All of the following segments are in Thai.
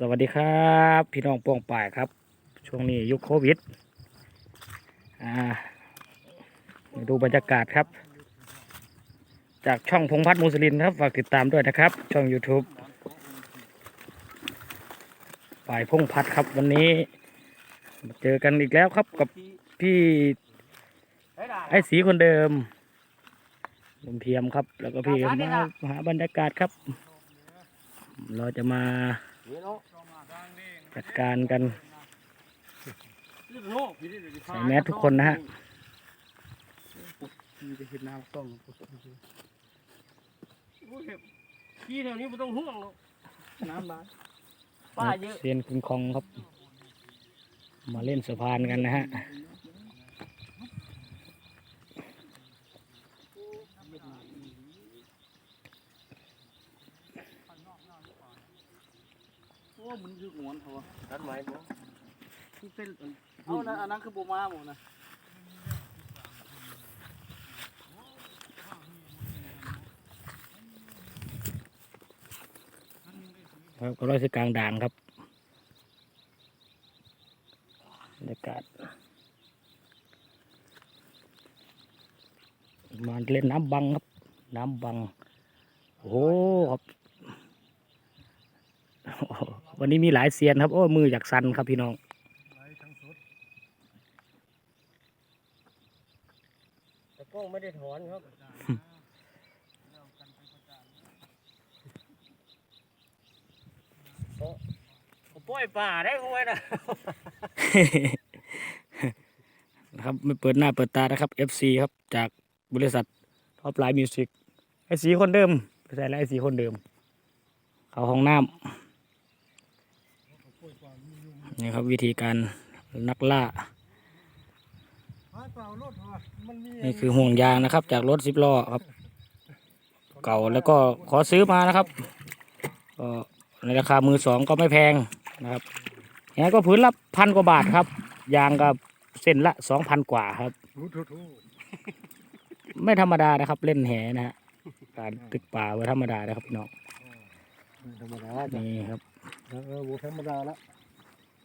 สวัสดีครับ พี่น้องป้องป่ายครับ ช่วงนี้ยุคโควิดอ่ามาดูบรรยากาศครับ จากช่องพงพัฒน์มูสลินครับฝากติดตามด้วยนะครับ ช่อง YouTube ฝ่ายพงพัฒน์ครับวันนี้เจอกันอีกแล้วครับกับพี่ไอ้สีคนเดิมลุงเทียมครับ แล้วก็พี่มาหาบรรยากาศครับ เราจะมา จัดการกันใส่แมสทุกคนนะฮะมีแต่เห็นน้ำต้องพี่แถวนี้ไม่ต้องห่วงหรอกน้ำบาป้าเยอะเซียนคุณคองครับ มาเล่นสะพานกันนะฮะ โอ้มันคือหมวนเขาอะตัดไม้บ่ที่เป็นเอานะอันนั้นคือโบมาหมดนะครับก็ร้อยสิกลางด่างครับบรรยากาศมาเล่นน้ำบังครับ น้ำบัง โอ้โหครับโอ้โห วันนี้มีหลายเซียนครับ โอ้ มืออยากสั่นครับพี่น้องแต่กล้องไม่ได้ถอนครับโอ้ผมปล่อยป่าได้คุยนะนะครับไม่เปิดหน้าเปิดตานะครับ FC ครับ จากบริษัทท็อปไลน์มิวสิกไอสีคนเดิมไม่ใช่แล้วไอสีคนเดิม เขาห้องน้ำ นี่ครับวิธีการนักล่า นี่คือห่วงยางนะครับ จากรถสิบล้อครับ เก่าแล้วก็ขอซื้อมานะครับก็ในราคามือสองก็ไม่แพงนะครับแหก็พื้นละพันกว่าบาทครับ ยางก็เส้นละสองพันกว่าครับ ไม่ธรรมดานะครับเล่นแหนะฮะการตึกป่าไว้ธรรมดานะครับพี่น้องธรรมดานี่ครับเออโบธรรมดาละ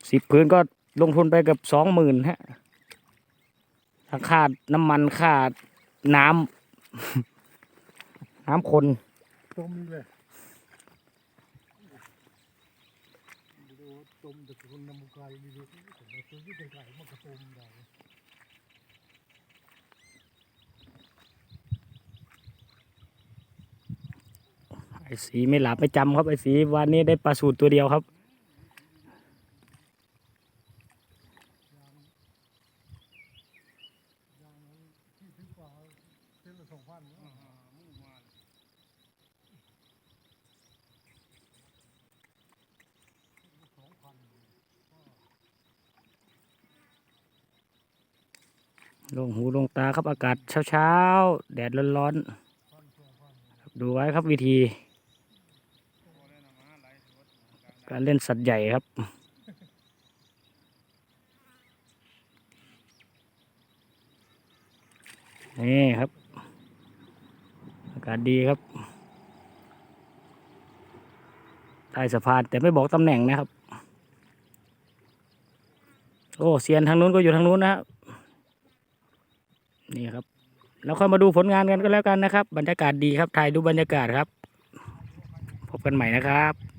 สิบพื้นก็ลงทุนไปเกับสองหมื่นฮะทั้งค่าน้ำมันค่าน้ำน้ำคนจมเลยดูจมแต่คนนำมุกายดีดูแต่เราซื้อที่ไกลมันก็จมได้ไอ้สีไม่หลับไม่จำครับไอ้สีวันนี้ได้ปลาสูตรตัวเดียวครับ ลงหูลงตาครับอากาศเช้าๆ แดดร้อนๆดูไว้ครับวิธี การเล่นสัตว์ใหญ่ครับ นี่ครับ อากาศดีครับใต้สะพานแต่ไม่บอกตำแหน่งนะครับ โอ้เซียนทางนู้นก็อยู่ทางนู้นนะครับนี่ครับแล้วค่อยมาดูผลงานกันก็แล้วกันนะครับ บรรยากาศดีครับถ่ายดูบรรยากาศครับ พบกันใหม่นะครับ